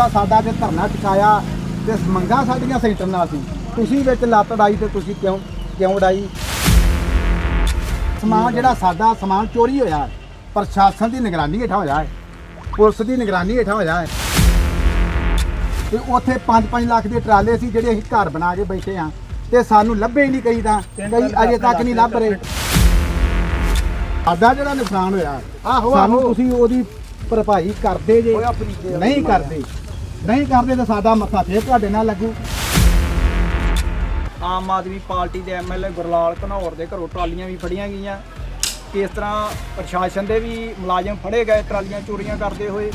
ਦਾ ਸਾਡਾ ਜੇ ਧਰਨਾ ਟਿਕਾਇਆ ਤੇ ਮੰਗਾਂ ਸਾਡੀਆਂ ਸੈਂਟਰ ਨਾਲ ਸੀ। ਤੁਸੀਂ ਵਿੱਚ ਲੱਤ ਡਾਈ ਤੇ ਤੁਸੀਂ ਕਿਉਂ ਕਿਉਂ ਡਾਈ ਸਮਾਨ ਜਿਹੜਾ ਸਾਡਾ ਸਮਾਨ ਚੋਰੀ ਹੋਇਆ ਪ੍ਰਸ਼ਾਸਨ ਦੀ ਨਿਗਰਾਨੀ ਹੇਠਾਂ ਹੋਇਆ ਹੈ। ਪੁਲਿਸ ਦੀ ਨਿਗਰਾਨੀ ਹੇਠਾਂ ਹੋਇਆ ਹੈ। ਤੇ ਉੱਥੇ 5-5 ਲੱਖ ਦੇ ਟਰਾਲੇ ਸੀ ਜਿਹੜੇ ਅਸੀਂ ਘਰ ਬਣਾ ਕੇ ਬੈਠੇ ਆ ਤੇ ਸਾਨੂੰ ਲੱਭੇ ਹੀ ਨਹੀਂ ਕਈ ਤਾਂ। ਕਈ ਅਜੇ ਤੱਕ ਨਹੀਂ ਲੱਭ ਰਹੇ। ਸਾਡਾ ਜਿਹੜਾ ਨੁਕਸਾਨ ਹੋਇਆ ਆਹੋ, ਸਾਨੂੰ। ਤੁਸੀਂ ਉਹਦੀ ਭਰਪਾਈ ਕਰਦੇ ਜੇ। ਨਹੀਂ ਕਰਦੇ। ਨਹੀਂ ਕਰਦੇ ਤਾਂ ਸਾਡਾ ਮੱਥਾ ਫੇਰ ਤੁਹਾਡੇ ਨਾਲ ਲੱਗੂ। ਆਮ ਆਦਮੀ ਪਾਰਟੀ ਦੇ ਐਮਐਲਏ ਗੁਰਲਾਲ ਘਨੌਰ ਦੇ ਘਰੋਂ ਟਰਾਲੀਆਂ ਵੀ ਫੜੀਆਂ ਗਈਆਂ। ਕਿਸ ਤਰ੍ਹਾਂ ਪ੍ਰਸ਼ਾਸਨ ਦੇ ਵੀ ਮੁਲਾਜ਼ਮ ਫੜੇ ਗਏ, ਟਰਾਲੀਆਂ ਚੋਰੀਆਂ ਕਰਦੇ ਹੋਏ।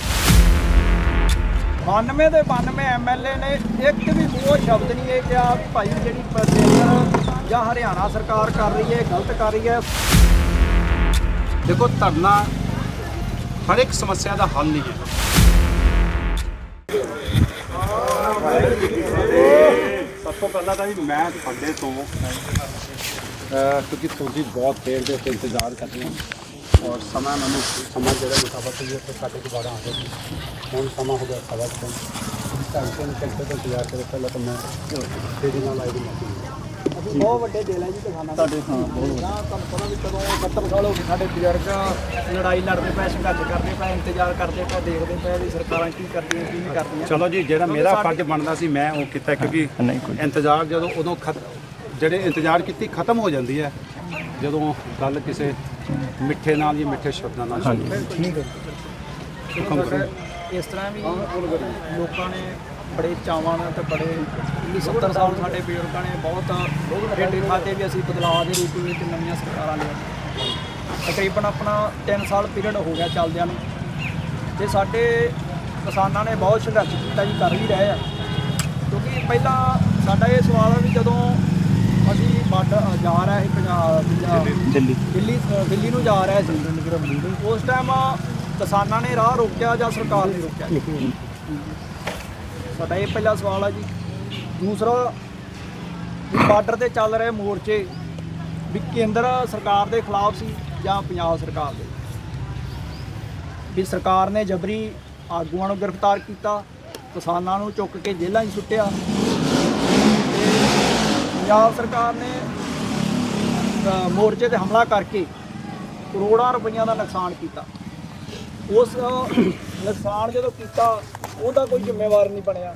92 ਦੇ 92 ਐਮਐਲਏ ਨੇ ਇੱਕ ਵੀ ਉਹ ਸ਼ਬਦ ਨਹੀਂ ਇਹ ਕਿਹਾ ਵੀ ਭਾਈ ਜਿਹੜੀ ਕੇਂਦਰ ਜਾਂ ਹਰਿਆਣਾ ਸਰਕਾਰ ਕਰ ਰਹੀ ਹੈ ਗਲਤ ਕਰ ਰਹੀ ਹੈ। ਦੇਖੋ, ਧਰਨਾ ਹਰ ਇੱਕ ਸਮੱਸਿਆ ਦਾ ਹੱਲ ਨਹੀਂ ਹੈ। ਸਭ ਤੋਂ ਪਹਿਲਾਂ ਤਾਂ ਜੀ ਮੈਂ ਤੁਹਾਡੇ ਤੋਂ ਅਹ, ਕਿਉਂਕਿ ਤੁਸੀਂ ਬਹੁਤ ਦੇਰ ਦੇ ਉੱਤੇ ਇੰਤਜ਼ਾਰ ਕਰ ਰਹੇ ਹੋ ਔਰ ਸਮਾਂ ਮੈਨੂੰ ਸਮਾਂ ਜਿਹੜਾ ਮੁਤਾਬਕ ਹੈ ਉੱਥੇ ਸਾਡੇ ਦੁਬਾਰਾ ਆ ਗਿਆ ਸੀ। ਹੁਣ ਸਮਾਂ ਹੋ ਗਿਆ ਸਵਾ ਤੋਂ ਘੰਟੇ ਨੂੰ ਘੰਟੇ ਤੋਂ ਇੰਤਜ਼ਾਰ ਕਰੇ ਪਹਿਲਾਂ ਤਾਂ ਮੈਂ ਤੇਰੀ ਨਾਲ ਆਈ ਦੀ ਅਸੀਂ ਬਹੁਤ ਵੱਡੇ ਦਿਲ ਹੈ ਜੀ ਕਿਸਾਨਾਂ ਸਾਡੇ ਹਾਂ ਬਹੁਤ ਤੁਹਾਨੂੰ ਪਤਾ ਵੀ ਕਦੋਂ 70 ਸਾਲ ਹੋ ਗਏ ਸਾਡੇ ਬਜ਼ੁਰਗ ਲੜਾਈ ਲੜਦੇ ਪਏ ਸੰਘਰਸ਼ ਕਰਦੇ ਪਏ ਇੰਤਜ਼ਾਰ ਕਰਦੇ ਪਏ ਦੇਖਦੇ ਪਏ ਵੀ ਸਰਕਾਰਾਂ ਕੀ ਕਰਦੀਆਂ ਕੀ ਨਹੀਂ ਕਰਦੀਆਂ। ਚਲੋ ਜੀ ਜਿਹੜਾ ਮੇਰਾ ਫਰਜ਼ ਬਣਦਾ ਸੀ ਮੈਂ ਉਹ ਕੀਤਾ ਕਿਉਂਕਿ ਇੰਤਜ਼ਾਰ ਜਦੋਂ ਉਦੋਂ ਜਿਹੜੇ ਇੰਤਜ਼ਾਰ ਕੀਤੀ ਖਤਮ ਹੋ ਜਾਂਦੀ ਹੈ। ਜਦੋਂ ਗੱਲ ਕਿਸੇ ਮਿੱਠੇ ਨਾਲ ਜਾਂ ਮਿੱਠੇ ਸ਼ਬਦਾਂ ਨਾਲ ਸ਼ੁਰੂ ਹੁੰਦੀ ਹੈ। ਇਸ ਤਰ੍ਹਾਂ ਵੀ ਲੋਕਾਂ ਨੇ ਬੜੇ ਚਾਵਾਂ ਨਾਲ ਤੇ ਬੜੇ 70 ਸਾਲ ਸਾਡੇ ਬਜ਼ੁਰਗਾਂ ਨੇ ਬਹੁਤ ਰੇਡੇ ਖਾਤੇ ਵੀ ਅਸੀਂ ਬਦਲਾਅ ਦੇ ਰੂਪ ਵਿੱਚ ਨਵੀਆਂ ਸਰਕਾਰਾਂ ਲਿਆ। ਤਕਰੀਬਨ ਆਪਣਾ 3 ਸਾਲ ਪੀਰੀਅਡ ਹੋ ਗਿਆ ਚੱਲਦਿਆਂ ਨੂੰ। ਤੇ ਸਾਡੇ ਕਿਸਾਨਾਂ ਨੇ ਬਹੁਤ ਸੰਘਰਸ਼ ਕੀਤਾ ਜੀ ਕਰ ਵੀ ਰਹੇ ਆ। ਕਿਉਂਕਿ ਪਹਿਲਾਂ ਸਾਡਾ ਇਹ ਸਵਾਲ ਹੈ ਵੀ ਜਦੋਂ ਅਸੀਂ ਬਾਰਡਰ ਜਾ ਰਹੇ ਸੀ ਪੰਜਾਬ ਦਿੱਲੀ। ਦਿੱਲੀ ਦਿੱਲੀ ਨੂੰ ਜਾ ਰਹੇ ਸੀ ਉਸ ਟਾਈਮ ਕਿਸਾਨਾਂ ਨੇ ਰਾਹ ਰੋਕਿਆ ਜਾਂ ਸਰਕਾਰ ਨੇ ਰੋਕਿਆ? ਸਾਡਾ ਇਹ ਪਹਿਲਾ ਸਵਾਲ ਹੈ ਜੀ। ਦੂਸਰਾ ਬਾਰਡਰ ਤੇ ਚੱਲ ਰਹੇ ਮੋਰਚੇ ਵੀ ਕੇਂਦਰ ਸਰਕਾਰ ਦੇ ਖਿਲਾਫ ਸੀ ਜਾਂ ਪੰਜਾਬ ਸਰਕਾਰ ਦੇ? ਵੀ ਸਰਕਾਰ ਨੇ ਜਬਰੀ ਆਗੂਆਂ ਨੂੰ ਗ੍ਰਿਫਤਾਰ ਕੀਤਾ, ਕਿਸਾਨਾਂ ਨੂੰ ਚੁੱਕ ਕੇ ਜੇਲ੍ਹਾਂ 'ਚ ਸੁੱਟਿਆ ਤੇ ਪੰਜਾਬ ਸਰਕਾਰ ਨੇ ਮੋਰਚੇ ਤੇ ਹਮਲਾ ਕਰਕੇ ਕਰੋੜਾਂ ਰੁਪਈਆ ਦਾ ਨੁਕਸਾਨ ਕੀਤਾ। ਉਸ ਨੁਕਸਾਨ ਜਦੋਂ ਕੀਤਾ, ਉਹਦਾ ਕੋਈ ਜ਼ਿੰਮੇਵਾਰ ਨਹੀਂ ਬਣਿਆ।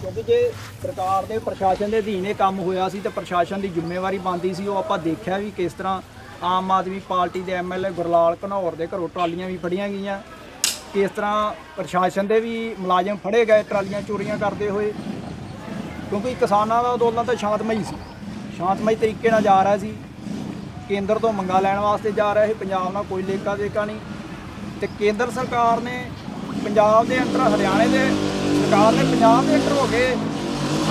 ਕਿਉਂਕਿ ਜੇ ਸਰਕਾਰ ਦੇ ਪ੍ਰਸ਼ਾਸਨ ਦੇ ਅਧੀਨ ਇਹ ਕੰਮ ਹੋਇਆ ਸੀ ਤਾਂ ਪ੍ਰਸ਼ਾਸਨ ਦੀ ਜ਼ਿੰਮੇਵਾਰੀ ਬਣਦੀ ਸੀ, ਉਹ ਆਪਾਂ ਦੇਖਿਆ ਵੀ ਕਿਸ ਤਰ੍ਹਾਂ ਆਮ ਆਦਮੀ ਪਾਰਟੀ ਦੇ ਐਮਐਲਏ ਗੁਰਲਾਲ ਘਨੌਰ ਦੇ ਘਰੋਂ ਟਰਾਲੀਆਂ ਵੀ ਫੜੀਆਂ ਗਈਆਂ। ਕਿਸ ਤਰ੍ਹਾਂ ਪ੍ਰਸ਼ਾਸਨ ਦੇ ਵੀ ਮੁਲਾਜ਼ਮ ਫੜੇ ਗਏ, ਟਰਾਲੀਆਂ ਚੋਰੀਆਂ ਕਰਦੇ ਹੋਏ। ਕਿਉਂਕਿ ਕਿਸਾਨਾਂ ਦਾ ਅੰਦੋਲਨ ਤਾਂ ਸ਼ਾਂਤਮਈ ਸੀ। ਸ਼ਾਂਤਮਈ ਤਰੀਕੇ ਨਾਲ ਜਾ ਰਿਹਾ ਸੀ। ਕੇਂਦਰ ਤੋਂ ਮੰਗਾ ਲੈਣ ਵਾਸਤੇ ਜਾ ਰਿਹਾ ਸੀ, ਪੰਜਾਬ ਨਾਲ ਕੋਈ ਲੇਕਾ ਦੇਕਾ ਨਹੀਂ। ਤੇ ਕੇਂਦਰ ਸਰਕਾਰ ਨੇ ਪੰਜਾਬ ਦੇ ਅੰਦਰ ਹਰਿਆਣੇ ਦੇ ਸਰਕਾਰ ਨੇ ਪੰਜਾਬ ਦੇ ਅੰਡਰ ਹੋ ਕੇ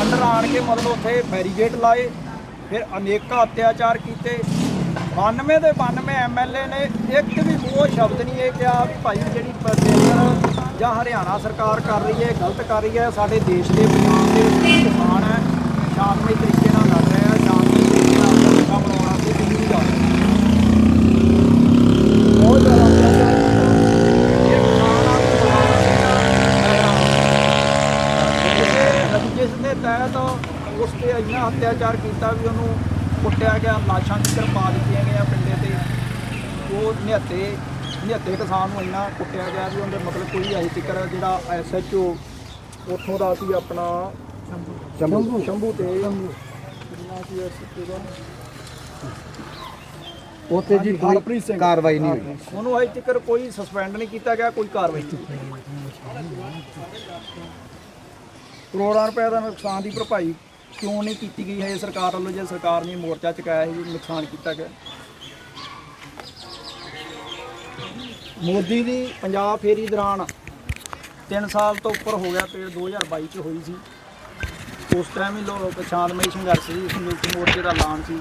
ਅੰਡਰ ਆਣ ਕੇ ਮਤਲਬ ਉੱਥੇ ਬੈਰੀਗੇਟ ਲਾਏ, ਫਿਰ ਅਨੇਕਾਂ ਅਤਿਆਚਾਰ ਕੀਤੇ। 92 ਦੇ 92 ਐਮਐਲਏ ਨੇ ਇੱਕ ਵੀ ਉਹ ਸ਼ਬਦ ਨਹੀਂ ਇਹ ਕਿਹਾ ਵੀ ਭਾਈ ਜਿਹੜੀ ਕੇਂਦਰ ਜਾਂ ਹਰਿਆਣਾ ਸਰਕਾਰ ਕਰ ਰਹੀ ਹੈ, ਗਲਤ ਕਰ ਰਹੀ ਹੈ, ਸਾਡੇ ਦੇਸ਼ ਦੇ ਪੰਜਾਬ ਦੇ ਵਿੱਚ ਜਿਹੜੇ ਕਿਸਾਨ ਹੈ, ਸ਼ਾਂਤਮਈ ਤਰੀਕੇ ਨਾਲ ਲੜ ਰਹੇ ਆ ਸ਼ਾਂਤਮਈ ਤਰੀਕੇ ਨਾਲ ਆਪਣਾ ਕੰਮ ਬਣਾਉਣਾ ਤੇ ਦਿੱਲੀ ਨੂੰ ਜਾ ਰਹੇ ਆ। ਬਹੁਤ ਜ਼ਿਆਦਾ ਅਤਿਆਚਾਰ ਕੀਤਾ। ਇਹ ਕਿਸਾਨਾਂ ਨੂੰ ਜਿਸ ਦੇ ਤਹਿਤ ਉਸ ਤੇ ਅਤਿਆਚਾਰ ਕੀਤਾ ਵੀ ਉਹਨੂੰ ਕੁੱਟਿਆ ਗਿਆ ਲਾਸ਼ਾਂ ਚਿੱਤਰ ਪਾ ਦਿੱਤੀਆਂ ਗਈਆਂ ਪਿੰਡੇ ਤੇ ਉਹ ਨਿਹੱਤੇ ਨਿਹੱਤੇ ਕਿਸਾਨ ਨੂੰ ਇੰਨਾ ਕੁੱਟਿਆ ਗਿਆ ਵੀ ਉਹਦੇ ਮਤਲਬ ਕੋਈ ਅਜੇ ਤੱਕ ਜਿਹੜਾ ਐਸਐਚਓ ਉੱਥੋਂ ਦਾ ਸੀ ਆਪਣਾ ਸ਼ੰਭੂ ਸ਼ੰਭੂ ਤੇ ਦਾ? ਉੱਥੇ ਜੀ ਕੋਈ। ਕਾਰਵਾਈ ਨਹੀਂ ਹੋਈ ਉਹਨੂੰ ਅਜੇ ਤੱਕ ਕੋਈ ਸਸਪੈਂਡ ਨਹੀਂ ਕੀਤਾ ਗਿਆ ਕੋਈ ਕਾਰਵਾਈ ਨਹੀਂ ਕਰੋੜਾਂ ਰੁਪਏ ਦਾ ਨੁਕਸਾਨ ਦੀ ਭਰਪਾਈ ਕਿਉਂ ਨਹੀਂ ਕੀਤੀ ਗਈ? ਹੈ ਸਰਕਾਰ ਵੱਲੋਂ ਜੇ ਸਰਕਾਰ ਨੇ ਮੋਰਚਾ ਚੁਕਾਇਆ ਸੀ, ਨੁਕਸਾਨ ਕੀਤਾ ਗਿਆ। ਮੋਦੀ ਦੀ ਪੰਜਾਬ ਫੇਰੀ ਦੌਰਾਨ 3 ਸਾਲ ਤੋਂ ਉੱਪਰ ਹੋ ਗਿਆ ਤੇ 2022 ਚ ਹੋਈ ਸੀ। ਉਸ ਟਾਈਮ ਹੀ ਲੋਕ ਸ਼ਾਂਤਮਈ ਸੰਘਰਸ਼ ਸੀ ਸੰਯੁਕਤ ਮੋਰਚੇ ਦਾ ਐਲਾਨ ਸੀ।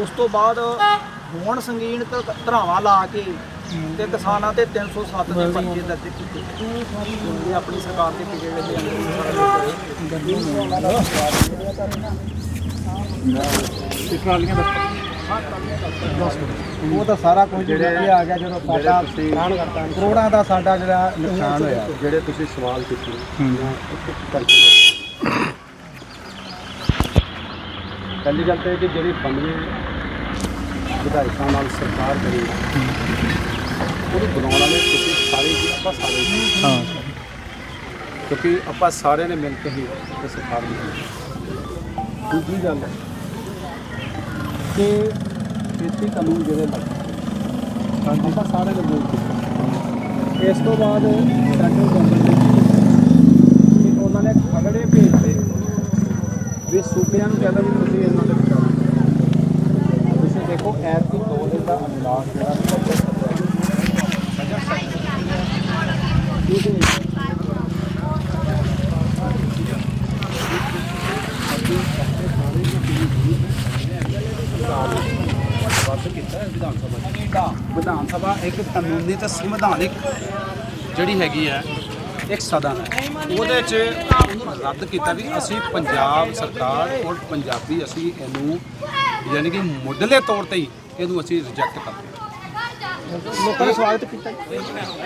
ਉਸ ਤੋਂ ਬਾਅਦ ਹੋਣ ਸੰਗੀਨ ਧਰਾਵਾਂ ਲਾ ਕੇ ਤੇ ਕਿਸਾਨਾਂ ਤੇ 307 ਦੇ ਪਰਚੇ ਦਰਜ ਕੀਤੇ ਇਹ ਆਪਣੀ ਸਰਕਾਰ ਦੇ ਕਿਹੜੇ ਵੇਲੇ ਅੰਦਰ ਟਰਾਲੀਆਂ ਦਾ ਉਹ ਤਾਂ ਸਾਰਾ ਕੁਝ ਜਿਹੜੇ- ਇਹ ਆ ਗਿਆ ਜਦੋਂ ਜਿਹੜੇ ਸਾਡਾ ਤੁਸੀਂ ਕਰੋੜਾਂ ਦਾ ਸਾਡਾ ਜਿਹੜਾ ਨੁਕਸਾਨ ਹੋਇਆ ਜਿਹੜੇ ਤੁਸੀਂ ਸਵਾਲ ਕੀਤੇ ਪਹਿਲੀ ਗੱਲ ਤਾਂ ਇਹ ਕਿ ਜਿਹੜੀ 92 ਵਿਧਾਇਕਾਂ ਨਾਲ ਸਰਕਾਰ ਬਣੀ ਉਹਨੂੰ ਬਣਾਉਣ ਵਾਲੇ ਤੁਸੀਂ ਸਾਰੇ ਹੀ ਆਪਾਂ ਸਾਰੇ ਹੀ ਹਾਂ। ਕਿਉਂਕਿ ਆਪਾਂ ਸਾਰਿਆਂ ਨੇ ਮਿਲ ਕੇ ਹੀ ਸਰਕਾਰ ਬਣਾਈ ਦੂਜੀ ਗੱਲ ਕਿ ਖੇਤੀ ਕਾਨੂੰਨ ਜਿਹੜੇ ਲੱਗੇ ਆਪਾਂ ਸਾਰੇ ਨੇ ਮਿਲ ਕੇ। ਇਸ ਤੋਂ ਬਾਅਦ ਸੈਂਟਰਲ ਗਵਰਨਮੈਂਟ ਨੇ ਕਿ ਉਹਨਾਂ ਨੇ ਖਗੜੇ ਭੇਜਦੇ ਵੀ ਸੂਬਿਆਂ ਨੂੰ ਕਹਿੰਦਾ ਵੀ ਤੁਸੀਂ ਇਹਨਾਂ ਦੇ ਵਿਚਾਰ ਤੁਸੀਂ ਦੇਖੋ ਐਪ ਦੀ ਦੋ ਦਿਨ ਦਾ ਅਨੁਦਾਨ ਜਿਹੜਾ ਇਹਦੇ ਵਿੱਚ ਵਾਪਸ ਕੀਤਾ ਹੈ ਵਿਧਾਨ ਸਭਾ ਚ। ਵਿਧਾਨ ਸਭਾ ਇੱਕ ਕਾਨੂੰਨੀ ਤੇ ਸੰਵਿਧਾਨਿਕ ਜਿਹੜੀ ਹੈਗੀ ਹੈ, ਇੱਕ ਸਦਨ ਹੈ। ਉਹਦੇ 'ਚ ਉਹਨੂੰ ਰੱਦ ਕੀਤਾ ਵੀ ਅਸੀਂ ਪੰਜਾਬ ਸਰਕਾਰ ਔਰ ਪੰਜਾਬੀ ਅਸੀਂ ਇਹਨੂੰ ਯਾਨੀ ਕਿ ਮੁੱਢਲੇ ਤੌਰ ਤੇ ਹੀ ਇਹਨੂੰ ਅਸੀਂ ਰਿਜੈਕਟ ਕਰਦੇ ਹਾਂ ਲੋਕਾਂ ਨੇ ਸਵਾਗਤ ਕੀਤਾ।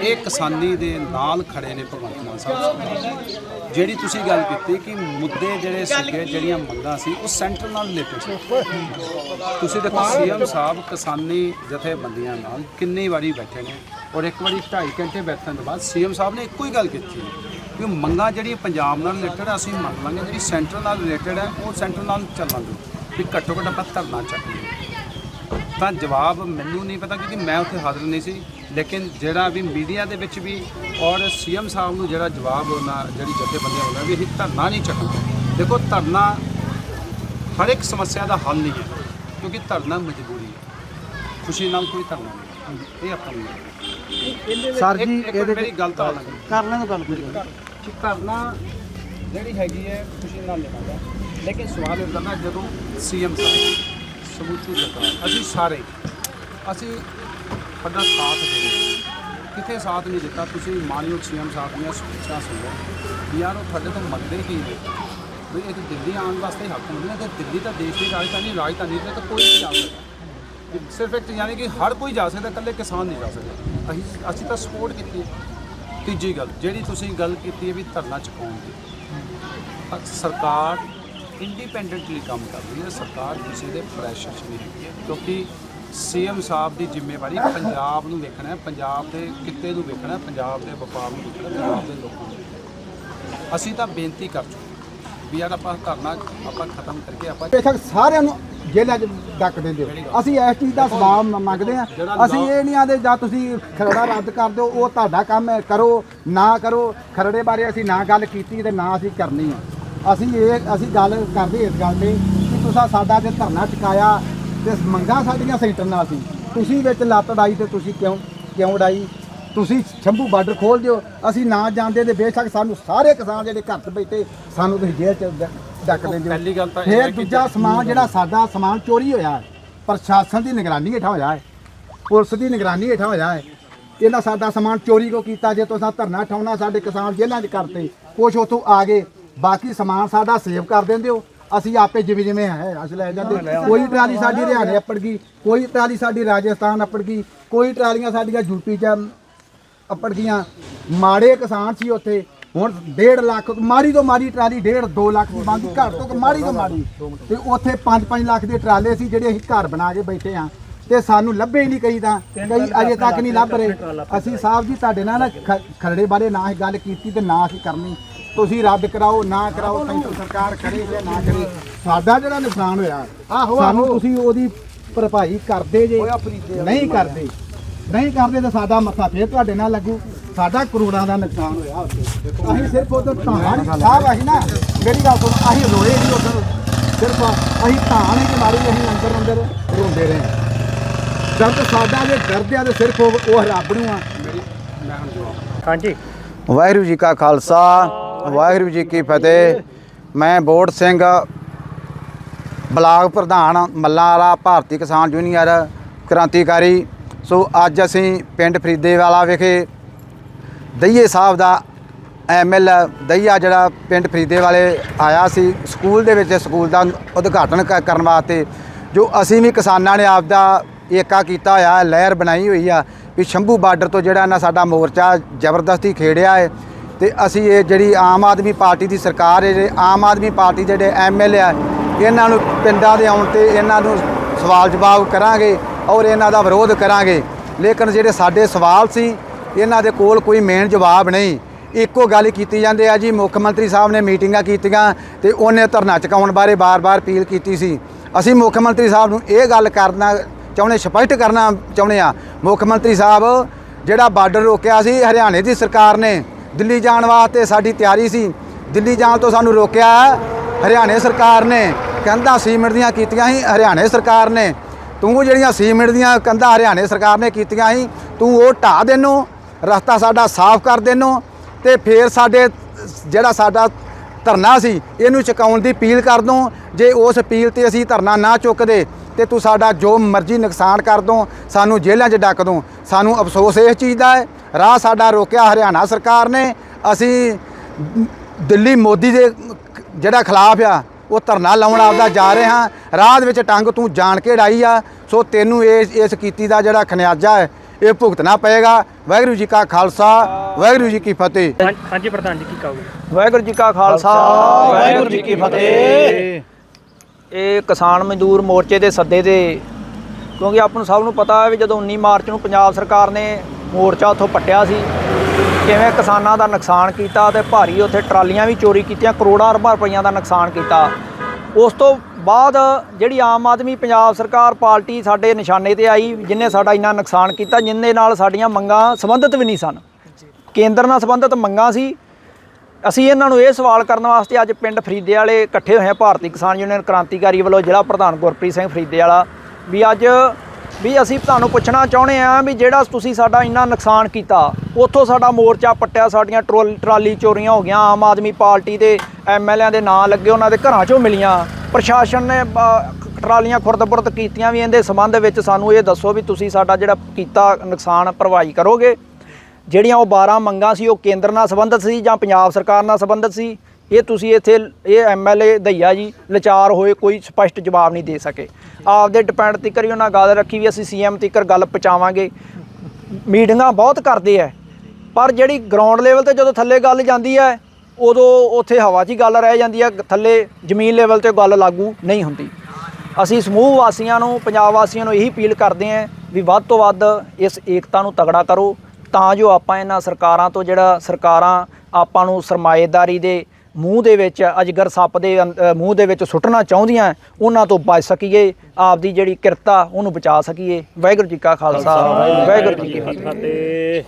ਇਹ ਕਿਸਾਨੀ ਦੇ ਨਾਲ ਖੜੇ ਨੇ ਭਗਵੰਤ ਮਾਨ ਸਾਹਿਬ। ਜਿਹੜੀ ਤੁਸੀਂ ਗੱਲ ਕੀਤੀ ਕਿ ਮੁੱਦੇ ਜਿਹੜੇ ਸੀਗੇ, ਜਿਹੜੀਆਂ ਮੰਗਾਂ ਸੀ, ਉਹ ਸੈਂਟਰ ਨਾਲ ਰਿਲੇਟਡ ਸੀ। ਤੁਸੀਂ ਦੇਖੋ, ਸੀਐਮ ਸਾਹਿਬ ਕਿਸਾਨੀ ਜਥੇਬੰਦੀਆਂ ਨਾਲ ਕਿੰਨੀ ਵਾਰੀ ਬੈਠੇ ਨੇ ਔਰ ਇੱਕ ਵਾਰੀ 2.5 ਘੰਟੇ ਬੈਠਣ ਤੋਂ ਬਾਅਦ ਸੀਐਮ ਸਾਹਿਬ ਨੇ ਇੱਕੋ ਹੀ ਗੱਲ ਕੀਤੀ ਕਿ ਮੰਗਾਂ ਜਿਹੜੀਆਂ ਪੰਜਾਬ ਨਾਲ ਰਿਲੇਟਡ ਅਸੀਂ ਮੰਨ ਲਾਂਗੇ ਜਿਹੜੀ ਸੈਂਟਰ ਨਾਲ ਰਿਲੇਟਡ ਹੈ, ਉਹ ਸੈਂਟਰ ਨਾਲ ਚੱਲਾਂਗੇ ਵੀ ਘੱਟੋ ਘੱਟ ਆਪਾਂ ਧਰਨਾ ਚੱਕੀਏ ਤਾਂ ਜਵਾਬ ਮੈਨੂੰ ਨਹੀਂ ਪਤਾ ਕਿਉਂਕਿ ਮੈਂ ਉੱਥੇ ਹਾਜ਼ਰ ਨਹੀਂ ਸੀ। ਲੇਕਿਨ ਜਿਹੜਾ ਵੀ ਮੀਡੀਆ ਦੇ ਵਿੱਚ ਵੀ ਔਰ ਸੀਐਮ ਸਾਹਿਬ ਨੂੰ ਜਿਹੜਾ ਜਵਾਬ ਉਹਨਾਂ ਜਿਹੜੀ ਜਥੇਬੰਦੀਆਂ ਉਹਨਾਂ ਵੀ ਅਸੀਂ ਧਰਨਾ ਨਹੀਂ ਚੱਕਣਾ। ਦੇਖੋ ਧਰਨਾ ਹਰ ਇੱਕ ਸਮੱਸਿਆ ਦਾ ਹੱਲ ਨਹੀਂ ਹੈ ਕਿਉਂਕਿ ਧਰਨਾ ਮਜਬੂਰੀ ਹੈ। ਖੁਸ਼ੀ ਨਾਲ ਕੋਈ ਧਰਨਾ ਨਹੀਂ ਇਹ ਆਪਾਂ ਨੂੰ ਸਰ ਜੀ ਇਹਦੇ ਮੇਰੀ ਗੱਲ ਤਾਂ ਹੋਣਾ ਕਰ ਲੈਣ ਗੱਲ ਕਰੀ ਕਿ ਧਰਨਾ ਜਿਹੜੀ ਹੈਗੀ ਹੈ ਖੁਸ਼ੀ ਨਾਲ ਲੈਣਾ ਲੇਕਿਨ ਸਵਾਲ ਇਹ ਕਰਨਾ ਜਦੋਂ ਸੀਐਮ ਸਾਹਿਬ ਸਮੁੱਚੀ ਸਰਕਾਰ ਅਸੀਂ ਸਾਰੇ, ਅਸੀਂ ਤੁਹਾਡਾ ਸਾਥ ਦੇ ਰਹੇ ਕਿਤੇ ਸਾਥ ਨਹੀਂ ਦਿੱਤਾ, ਤੁਸੀਂ ਮਾਨਯੋਗ ਸੀਐਮ ਸਾਹਿਬ ਦੀਆਂ ਸਪੀਚਾਂ ਸੁਣੋ। ਵੀ ਯਾਰ ਉਹ ਤੁਹਾਡੇ ਤੋਂ ਮੰਗਦੇ ਕੀ ਨੇ? ਵੀ ਇਹ ਦਿੱਲੀ ਆਉਣ ਵਾਸਤੇ ਹੱਕ ਹੁੰਦੇ ਨੇ, ਤੇ ਦਿੱਲੀ ਤਾਂ ਦੇਸ਼ ਦੀ ਰਾਜਧਾਨੀ ਰਾਜਧਾਨੀ ਤੇ ਤਾਂ ਕੋਈ ਨਹੀਂ ਜਾ ਸਕਦਾ ਸਿਰਫ ਇੱਕ ਯਾਨੀ ਕਿ ਹਰ ਕੋਈ ਜਾ ਸਕਦਾ, ਇਕੱਲੇ ਕਿਸਾਨ ਨਹੀਂ ਜਾ ਸਕਦਾ। ਅਸੀਂ ਅਸੀਂ ਤਾਂ ਸਪੋਰਟ ਕੀਤੀ ਤੀਜੀ ਗੱਲ, ਜਿਹੜੀ ਤੁਸੀਂ ਗੱਲ ਕੀਤੀ ਹੈ ਵੀ ਧਰਨਾ ਚੁਕਾਉਣ ਦੀ ਸਰਕਾਰ ਇੰਡੀਪੈਂਡੈਂਟਲੀ ਕੰਮ ਕਰ ਰਹੀ ਹੈ। ਸਰਕਾਰ ਕਿਸੇ ਦੇ ਪ੍ਰੈਸ਼ਰ 'ਚ ਨਹੀਂ ਹੈਗੀ ਹੈ ਕਿਉਂਕਿ ਸੀਐਮ ਸਾਹਿਬ ਦੀ ਜ਼ਿੰਮੇਵਾਰੀ ਪੰਜਾਬ ਨੂੰ ਵੇਖਣਾ ਹੈ। ਪੰਜਾਬ ਦੇ ਕਿੱਤੇ ਨੂੰ ਵੇਖਣਾ ਹੈ ਪੰਜਾਬ ਦੇ ਵਪਾਰ ਨੂੰ ਵੇਖਣਾ ਹੈ, ਪੰਜਾਬ ਦੇ ਲੋਕਾਂ ਨੂੰ ਵੇਖਣਾ ਹੈ। ਅਸੀਂ ਤਾਂ ਬੇਨਤੀ ਕਰ ਚੁੱਕੇ ਵੀ ਯਾਰ ਆਪਾਂ ਧਰਨਾ ਆਪਾਂ ਖਤਮ ਕਰਕੇ ਆਪਾਂ ਬੇਸ਼ੱਕ ਸਾਰਿਆਂ ਨੂੰ ਜੇਲ੍ਹਾਂ 'ਚ ਡੱਕ ਦਿੰਦੇ ਹੋ। ਅਸੀਂ ਇਸ ਚੀਜ਼ ਦਾ ਸਵਾਬ ਮ- ਮੰਗਦੇ ਆ ਜਿਹੜਾ ਅਸੀਂ ਇਹ ਨਹੀਂ ਆਦੇ ਜਾਂ ਤੁਸੀਂ ਖਰੜਾ ਰੱਦ ਕਰ ਦਿਓ ਉਹ ਤੁਹਾਡਾ ਕੰਮ ਹੈ। ਕਰੋ ਨਾ ਕਰੋ। ਖਰੜੇ ਬਾਰੇ ਅਸੀਂ ਨਾ ਗੱਲ ਕੀਤੀ ਤੇ ਨਾ ਅਸੀਂ ਕਰਨੀ ਆ ਅਸੀਂ ਇਹ ਅਸੀਂ ਗੱਲ ਕਰਦੇ ਇਸ ਗੱਲ ਤੇ ਕਿ ਤੁਸੀਂ ਸਾਡਾ ਜੇ ਧਰਨਾ ਚੁਕਾਇਆ ਤੇ ਮੰਗਾਂ ਸਾਡੀਆਂ ਸੈਂਟਰ ਨਾਲ ਸੀ। ਤੁਸੀਂ ਵਿੱਚ ਲੱਤ ਡਾਈ ਤੇ ਤੁਸੀਂ ਕਿਉਂ ਕਿਉਂ ਡਾਈ ਤੁਸੀਂ ਸ਼ੰਭੂ ਬਾਰਡਰ ਖੋਲ ਦਿਓ। ਅਸੀਂ ਨਾ ਜਾਂਦੇ ਤੇ ਬੇਸ਼ੱਕ ਸਾਨੂੰ ਸਾਰੇ ਕਿਸਾਨ ਜਿਹੜੇ ਘਰ 'ਚ ਬੈਠੇ ਸਾਨੂੰ ਤੁਸੀਂ ਜੇਲ੍ਹ 'ਚ ਡੱਕ ਦਿੰਦੇ ਹੋ। ਪਹਿਲੀ ਗੱਲ ਤਾਂ ਇਹ ਹੈ ਫਿਰ ਕਿ ਦੂਜਾ ਸਮਾਨ ਜਿਹੜਾ ਸਾਡਾ ਸਮਾਨ ਚੋਰੀ ਹੋਇਆ ਹੈ ਪ੍ਰਸ਼ਾਸਨ ਦੀ ਨਿਗਰਾਨੀ ਹੇਠਾਂ ਹੋਇਆ ਹੈ ਪੁਲਿਸ ਦੀ ਨਿਗਰਾਨੀ ਹੇਠਾਂ ਹੋਇਆ ਹੈ ਇਹਨਾਂ ਸਾਡਾ ਸਮਾਨ ਚੋਰੀ ਕੋ ਕੀਤਾ? ਜੇ ਤੁਸੀਂ ਧਰਨਾ ਠਾਉਣਾ ਸਾਡੇ ਕਿਸਾਨ ਜੇਲ੍ਹਾਂ 'ਚ ਕਰਤੇ ਕੁਛ ਉਥੋਂ ਆ ਗਏ ਬਾਕੀ ਸਮਾਨ ਸਾਡਾ ਸੇਵ ਕਰ ਦਿੰਦੇ ਹੋ। ਅਸੀਂ ਆਪੇ ਜਿਵੇਂ ਜਿਵੇਂ ਹੈ ਅਸੀਂ ਲੈ ਜਾਂਦੇ ਕੋਈ ਟਰਾਲੀ ਸਾਡੀ ਹਰਿਆਣੇ ਅੱਪੜ ਗਈ ਕੋਈ ਟਰਾਲੀ ਸਾਡੀ ਰਾਜਸਥਾਨ ਅੱਪੜ ਗਈ ਕੋਈ ਟਰਾਲੀਆਂ ਸਾਡੀਆਂ ਯੂਪੀ 'ਚ ਅੱਪੜ ਗਈਆਂ। ਮਾੜੇ ਕਿਸਾਨ ਸੀ ਉੱਥੇ ਹੁਣ 1.5 ਲੱਖ ਮਾੜੀ ਤੋਂ ਮਾੜੀ ਟਰਾਲੀ 1.5 2 ਲੱਖ ਦੀ ਮੰਗ ਘੱਟ ਤੋਂ ਮਾੜੀ ਤੋਂ ਮਾੜੀ। ਤੇ ਉੱਥੇ 5-5 ਲੱਖ ਦੇ ਟਰਾਲੇ ਸੀ ਜਿਹੜੇ ਅਸੀਂ ਘਰ ਬਣਾ ਕੇ ਬੈਠੇ ਆ ਤੇ ਸਾਨੂੰ ਲੱਭੇ ਨਹੀਂ ਕਈ ਤਾਂ ਕਈ ਅਜੇ ਤੱਕ ਨਹੀਂ ਲੱਭ ਰਹੇ। ਅਸੀਂ ਸਾਹਿਬ ਜੀ ਤੁਹਾਡੇ ਨਾਲ ਖਰੜੇ ਬਾਰੇ ਨਾ ਹੀ ਗੱਲ ਕੀਤੀ ਤੇ ਨਾ ਅਸੀਂ ਕਰਨੀ। ਤੁਸੀਂ ਰੱਦ ਕਰਾਓ ਨਾ ਕਰਾਓ ਸੈਂਟਰ ਸਰਕਾਰ ਕਰੇ ਜਾਂ ਨਾ ਕਰੇ ਸਾਡਾ ਜਿਹੜਾ ਨੁਕਸਾਨ ਹੋਇਆ ਸਾਨੂੰ ਤੁਸੀਂ ਉਹਦੀ ਭਰਪਾਈ ਕਰਦੇ ਜੇ ਨਹੀਂ ਕਰਦੇ। ਨਹੀਂ ਕਰਦੇ ਤਾਂ ਸਾਡਾ ਮੱਥਾ ਫੇਰ ਤੁਹਾਡੇ ਨਾਲ ਲੱਗੂ। ਸਾਡਾ ਕਰੋੜਾਂ ਦਾ ਨੁਕਸਾਨ ਹੋਇਆ ਉੱਥੇ। ਅਸੀਂ ਸਿਰਫ ਉਧਰ ਧਾਨ ਸਾਹਿਬ ਅਸੀਂ ਨਾ ਮੇਰੀ ਗੱਲ ਸੁਣ ਅਸੀਂ ਰੋਏ ਨਹੀਂ ਉਧਰ। ਸਿਰਫ ਅਸੀਂ ਧਾਨ ਹੀ ਮਾਰੀ ਅਸੀਂ ਅੰਦਰ ਅੰਦਰ ਰੋਂਦੇ ਰਹੇ। ਦਰਦ ਸਾਡਾ ਜੇ ਦਰਦ ਆ ਤੇ ਸਿਰਫ ਉਹ ਉਹ ਰੱਬ ਨੂੰ ਆ। ਹਾਂਜੀ। ਵਾਹਿਗੁਰੂ ਜੀ ਕਾ ਖਾਲਸਾ। ਵਾਹਿਗੁਰੂ ਜੀ ਕੀ ਫਤਿਹ। ਮੈਂ ਬੋੜ ਸਿੰਘ, ਬਲਾਕ ਪ੍ਰਧਾਨ ਮੱਲਾਂ ਵਾਲਾ ਭਾਰਤੀ ਕਿਸਾਨ ਯੂਨੀਅਨ ਕ੍ਰਾਂਤੀਕਾਰੀ। ਸੋ ਅੱਜ ਅਸੀਂ ਪਿੰਡ ਫਰੀਦੇਵਾਲਾ ਵਿਖੇ ਦਈਏ ਸਾਹਿਬ ਦਾ ਐਮਐਲ ਦਈਆ, ਜਿਹੜਾ ਪਿੰਡ ਫਰੀਦੇ ਵਾਲੇ ਆਇਆ ਸੀ, ਸਕੂਲ ਦੇ ਵਿੱਚ ਸਕੂਲ ਦਾ ਉਦਘਾਟਨ ਕ- ਕਰਨ ਵਾਸਤੇ, ਜੋ ਅਸੀਂ ਵੀ ਕਿਸਾਨਾਂ ਨੇ ਆਪਦਾ ਏਕਾ ਕੀਤਾ ਹੋਇਆ, ਲਹਿਰ ਬਣਾਈ ਹੋਈ ਆ, ਵੀ ਸ਼ੰਭੂ ਬਾਰਡਰ ਤੋਂ ਜਿਹੜਾ ਨਾ ਸਾਡਾ ਮੋਰਚਾ ਜ਼ਬਰਦਸਤੀ ਖੇੜਿਆ ਹੈ ਤੇ ਅਸੀਂ ਇਹ ਜਿਹੜੀ ਆਮ ਆਦਮੀ ਪਾਰਟੀ ਦੀ ਸਰਕਾਰ ਹੈ, ਜਿਹੜੇ ਆਮ ਆਦਮੀ ਪਾਰਟੀ ਦੇ ਜਿਹੜੇ ਐਮਐਲਏ ਆ, ਇਹਨਾਂ ਨੂੰ ਪਿੰਡਾਂ ਦੇ ਆਉਣ ਤੇ ਇਹਨਾਂ ਨੂੰ ਸਵਾਲ ਜਵਾਬ ਕਰਾਂਗੇ ਔਰ ਇਹਨਾਂ ਦਾ ਵਿਰੋਧ ਕਰਾਂਗੇ। ਲੇਕਿਨ ਜਿਹੜੇ ਸਾਡੇ ਸਵਾਲ ਸੀ, ਇਹਨਾਂ ਦੇ ਕੋਲ ਕੋਈ ਮੇਨ ਜਵਾਬ ਨਹੀਂ। ਇੱਕੋ ਗੱਲ ਕੀਤੀ ਜਾਂਦੇ ਆ ਜੀ, ਮੁੱਖ ਮੰਤਰੀ ਸਾਹਿਬ ਨੇ ਮੀਟਿੰਗਾਂ ਕੀਤੀਆਂ ਤੇ ਉਹਨੇ ਧਰਨਾ ਚੁਕਾਉਣ ਬਾਰੇ ਬਾਰ-ਬਾਰ ਅਪੀਲ ਕੀਤੀ ਸੀ। ਅਸੀਂ ਮੁੱਖ ਮੰਤਰੀ ਸਾਹਿਬ ਨੂੰ ਇਹ ਗੱਲ ਕਰਨਾ ਚਾਹੁੰਦੇ, ਸਪਸ਼ਟ ਕਰਨਾ ਚਾਹੁੰਦੇ ਆ। ਮੁੱਖ ਮੰਤਰੀ ਸਾਹਿਬ, ਜਿਹੜਾ ਬਾਰਡਰ ਰੋਕਿਆ ਸੀ, ਹਰਿਆਣੇ ਦੀ ਸਰਕਾਰ ਨੇ ਦਿੱਲੀ ਜਾਣ ਵਾਸਤੇ ਸਾਡੀ ਤਿਆਰੀ ਸੀ। ਦਿੱਲੀ ਜਾਣ ਤੋਂ ਸਾਨੂੰ ਰੋਕਿਆ ਹਰਿਆਣੇ ਸਰਕਾਰ ਨੇ। ਕੰਧਾਂ ਸੀਮਿੰਟ ਦੀਆਂ ਕੀਤੀਆਂ ਸੀ, ਹਰਿਆਣੇ ਸਰਕਾਰ ਨੇ। ਤੂੰ ਜਿਹੜੀਆਂ ਸੀਮਿੰਟ ਦੀਆਂ ਕੰਧਾਂ ਹਰਿਆਣੇ ਸਰਕਾਰ ਨੇ ਕੀਤੀਆਂ ਸੀ, ਤੂੰ ਉਹ ਢਾਹ ਦੇਨੋ, ਰਸਤਾ ਸਾਡਾ ਸਾਫ਼ ਕਰ ਦੇਨੋ ਤੇ ਫੇਰ ਸਾਡੇ ਜਿਹੜਾ ਸਾਡਾ ਧਰਨਾ ਸੀ, ਇਹਨੂੰ ਚੁਕਾਉਣ ਦੀ ਅਪੀਲ ਕਰ ਦੋ। ਜੇ ਉਸ ਅਪੀਲ ਤੇ ਅਸੀਂ ਧਰਨਾ ਨਾ ਚੁੱਕਦੇ, ਤੇ ਤੂੰ ਸਾਡਾ ਜੋ ਮਰਜ਼ੀ ਨੁਕਸਾਨ ਕਰ ਦੋ, ਸਾਨੂੰ ਜੇਲ੍ਹਾਂ 'ਚ ਡੱਕ ਦੋ। ਸਾਨੂੰ ਅਫਸੋਸ ਇਸ ਚੀਜ਼ ਦਾ ਹੈ, ਰਾਹ ਸਾਡਾ ਰੋਕਿਆ ਹਰਿਆਣਾ ਸਰਕਾਰ ਨੇ। ਅਸੀਂ ਦਿੱਲੀ ਮੋਦੀ ਦੇ ਜਿਹੜਾ ਖਿਲਾਫ ਆ, ਉਹ ਧਰਨਾ ਲਾਉਣ ਆਪਦਾ ਜਾ ਰਹੇ ਹਾਂ। ਰਾਹ ਦੇ ਵਿੱਚ ਟੰਗ ਤੂੰ ਜਾਣ ਕੇ ਡਾਈ ਆ। ਸੋ ਤੈਨੂੰ ਇਸ ਇਸ ਕੀਤੀ ਦਾ ਜਿਹੜਾ ਖਨਿਆਜ਼ਾ ਹੈ ਇਹ ਭੁਗਤਣਾ ਪਏਗਾ। ਵਾਹਿਗੁਰੂ ਜੀ ਕਾ ਖਾਲਸਾ ਵਾਹਿਗੁਰੂ ਜੀ ਕੀ ਫਤਿਹ। ਹਾਂ- ਹਾਂਜੀ ਪ੍ਰਧਾਨ ਜੀ ਕੀ ਕਹੋਗੇ? ਵਾਹਿਗੁਰੂ ਜੀ ਕਾ ਖਾਲਸਾ ਵਾਹਿਗੁਰੂ ਜੀ ਕੀ ਫਤਿਹ। ਇਹ ਕਿਸਾਨ ਮਜ਼ਦੂਰ ਮੋਰਚੇ ਦੇ ਸੱਦੇ ਤੇ ਕਿਉਂਕਿ ਆਪ ਨੂੰ ਸਭ ਨੂੰ ਪਤਾ ਹੈ ਵੀ ਜਦੋਂ 19 ਮਾਰਚ ਨੂੰ ਪੰਜਾਬ ਸਰਕਾਰ ਨੇ ਮੋਰਚਾ ਉੱਥੋਂ ਪੱਟਿਆ ਸੀ ਕਿਵੇਂ ਕਿਸਾਨਾਂ ਦਾ ਨੁਕਸਾਨ ਕੀਤਾ ਤੇ ਭਾਰੀ ਉੱਥੇ ਟਰਾਲੀਆਂ ਵੀ ਚੋਰੀ ਕੀਤੀਆਂ ਕਰੋੜਾਂ ਅਰਬਾਂ ਰੁਪਈਆਂ ਦਾ ਨੁਕਸਾਨ ਕੀਤਾ। ਉਸ ਤੋਂ ਬਾਅਦ ਜਿਹੜੀ ਆਮ ਆਦਮੀ ਪੰਜਾਬ ਸਰਕਾਰ ਪਾਰਟੀ ਸਾਡੇ ਨਿਸ਼ਾਨੇ ਤੇ ਆਈ, ਜਿਨੇ ਸਾਡਾ ਇੰਨਾ ਨੁਕਸਾਨ ਕੀਤਾ, ਜਿੰਨੇ ਨਾਲ ਸਾਡੀਆਂ ਮੰਗਾਂ ਸੰਬੰਧਿਤ ਵੀ ਨਹੀਂ ਸਨ। ਕੇਂਦਰ ਨਾਲ ਸੰਬੰਧਿਤ ਮੰਗਾਂ ਸੀ। ਅਸੀਂ ਇਹਨਾਂ ਨੂੰ ਇਹ ਸਵਾਲ ਕਰਨ ਵਾਸਤੇ ਅੱਜ ਪਿੰਡ ਫਰੀਦੇ ਵਾਲੇ ਇਕੱਠੇ ਹੋਏ ਹਾਂ, ਭਾਰਤੀ ਕਿਸਾਨ ਯੂਨੀਅਨ ਕ੍ਰਾਂਤੀਕਾਰੀ ਵੱਲੋਂ ਜ਼ਿਲ੍ਹਾ ਪ੍ਰਧਾਨ ਗੁਰਪ੍ਰੀਤ ਸਿੰਘ ਫਰੀਦੇ ਵਾਲਾ ਵੀ ਅੱਜ ਵੀ ਅਸੀਂ ਤੁਹਾਨੂੰ ਪੁੱਛਣਾ ਚਾਹੁੰਦੇ ਹਾਂ ਵੀ ਜਿਹੜਾ ਤੁਸੀਂ ਸਾਡਾ ਇੰਨਾ ਨੁਕਸਾਨ ਕੀਤਾ, ਉੱਥੋਂ ਸਾਡਾ ਮੋਰਚਾ ਪੱਟਿਆ, ਸਾਡੀਆਂ ਟਰੋਲ- ਟਰਾਲੀ ਚੋਰੀਆਂ ਹੋ ਗਈਆਂ, ਆਮ ਆਦਮੀ ਪਾਰਟੀ ਦੇ ਐਮਐਲਏਆਂ ਦੇ ਨਾਂ ਲੱਗੇ, ਉਹਨਾਂ ਦੇ ਘਰਾਂ 'ਚੋਂ ਮਿਲੀਆਂ। ਪ੍ਰਸ਼ਾਸਨ ਨੇ ਟਰਾਲੀਆਂ ਖੁਰਦ-ਬੁਰਦ ਕੀਤੀਆਂ ਵੀ, ਇਹਦੇ ਸੰਬੰਧ ਵਿੱਚ ਸਾਨੂੰ ਇਹ ਦੱਸੋ ਵੀ ਤੁਸੀਂ ਸਾਡਾ ਜਿਹੜਾ ਕੀਤਾ ਨੁਕਸਾਨ ਭਰਵਾਈ ਕਰੋਗੇ। ਜਿਹੜੀਆਂ ਉਹ 12 ਮੰਗਾਂ ਸੀ, ਉਹ ਕੇਂਦਰ ਨਾਲ ਸੰਬੰਧਿਤ ਸੀ ਜਾਂ ਪੰਜਾਬ ਸਰਕਾਰ ਨਾਲ ਸੰਬੰਧਿਤ ਸੀ? ਇਹ ਤੁਸੀਂ ਇੱਥੇ, ਇਹ ਐਮਐਲਏ ਦਈਆ ਜੀ, ਲਚਾਰ ਹੋਏ, ਕੋਈ ਸਪਸ਼ਟ ਜਵਾਬ ਨਹੀਂ ਦੇ ਸਕੇ। ਆਪਦੇ ਡਿਪੈਂਡ ਤਿੱਕਰ ਹੀ ਉਹਨਾਂ ਗੱਲ ਰੱਖੀ ਵੀ ਅਸੀਂ ਸੀਐਮ ਤਿੱਕਰ ਗੱਲ ਪਹੁੰਚਾਵਾਂਗੇ। ਮੀਟਿੰਗਾਂ ਬਹੁਤ ਕਰਦੇ ਐ। ਪਰ ਜਿਹੜੀ ਗਰਾਊਂਡ ਲੈਵਲ ਤੇ ਜਦੋਂ ਥੱਲੇ ਗੱਲ ਜਾਂਦੀ ਹੈ ਉਦੋਂ ਉੱਥੇ ਹਵਾ 'ਚ ਹੀ ਗੱਲ ਰਹਿ ਜਾਂਦੀ ਹੈ ਥੱਲੇ ਜ਼ਮੀਨ ਲੈਵਲ ਤੇ ਗੱਲ ਲਾਗੂ ਨਹੀਂ ਹੁੰਦੀ। ਅਸੀਂ ਸਮੂਹ ਵਾਸੀਆਂ ਨੂੰ, ਪੰਜਾਬ ਵਾਸੀਆਂ ਨੂੰ ਇਹੀ ਅਪੀਲ ਕਰਦੇ ਹਾਂ ਵੀ ਵੱਧ ਤੋਂ ਵੱਧ ਇਸ ਏਕਤਾ ਨੂੰ ਤਗੜਾ ਕਰੋ, ਤਾਂ ਜੋ ਆਪਾਂ ਇਹਨਾਂ ਸਰਕਾਰਾਂ ਤੋਂ ਜਿਹੜਾ ਸਰਕਾਰਾਂ ਆਪਾਂ ਨੂੰ ਸਰਮਾਏਦਾਰੀ ਦੇ ਮੂੰਹ ਦੇ ਵਿੱਚ ਅਜਗਰ ਸੱਪ ਦੇ ਮੂੰਹ ਦੇ ਵਿੱਚ ਸੁੱਟਣਾ ਚਾਹੁੰਦੀਆਂ ਉਹਨਾਂ ਤੋਂ ਬਚ ਸਕੀਏ ਆਪਦੀ ਜਿਹੜੀ ਕਿਰਤਾ ਉਹਨੂੰ ਬਚਾ ਸਕੀਏ। ਵਾਹਿਗੁਰੂ ਜੀ ਕਾ ਖਾਲਸਾ ਵਾਹਿਗੁਰੂ ਜੀ ਕੀ ਫਤਿਹ।